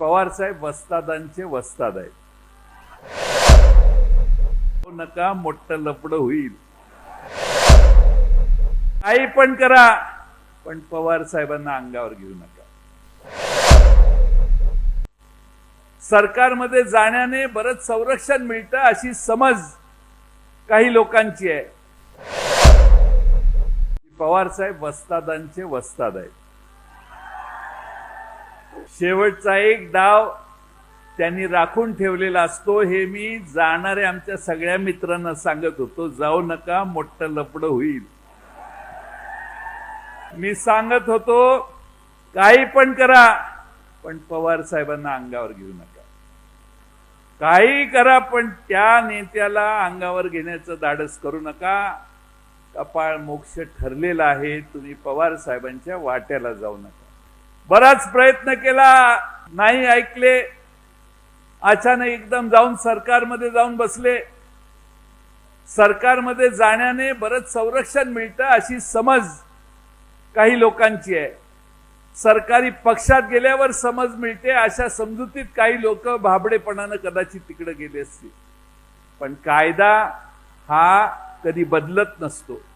पवार साहेब वस्तादांचे वस्ताद आहेत. हो नका मोठं लपड होईल. काही पण करा पण पवार साहेबांना अंगावर घेऊ नका. सरकारमध्ये जाण्याने बरंच संरक्षण मिळतं अशी समज काही लोकांची आहे. पवार साहेब वस्तादांचे वस्ताद आहेत. शेवटचा एक डाव त्यांनी राखून ठेवलेला असतो. हे मी जाणाऱ्या आमच्या सगळ्या मित्रांना सांगत होतो. जाऊ नका मोठं लपड होईल. मी सांगत होतो काही पण करा पण पवार साहेबांना अंगावर घेऊ नका. काही करा पण त्या नेत्याला अंगावर घेण्याचं धाडस करू नका. कपाळ मोक्ष ठरलेला आहे. तुम्ही पवार साहेबांच्या वाट्याला जाऊ नका. बराच प्रयत्न केला नाही ऐकले. अचानक एकदम जाऊन सरकारमध्ये जाऊन बसले. सरकारमध्ये जाण्याने बरंच संरक्षण मिळतं अशी समज काही लोकांची आहे. सरकारी पक्षात गेल्यावर समज मिळते अशा समजुतीत काही लोक भाबडेपणानं कदाचित तिकडे गेले असतील. पण कायदा हा कधी बदलत नसतो.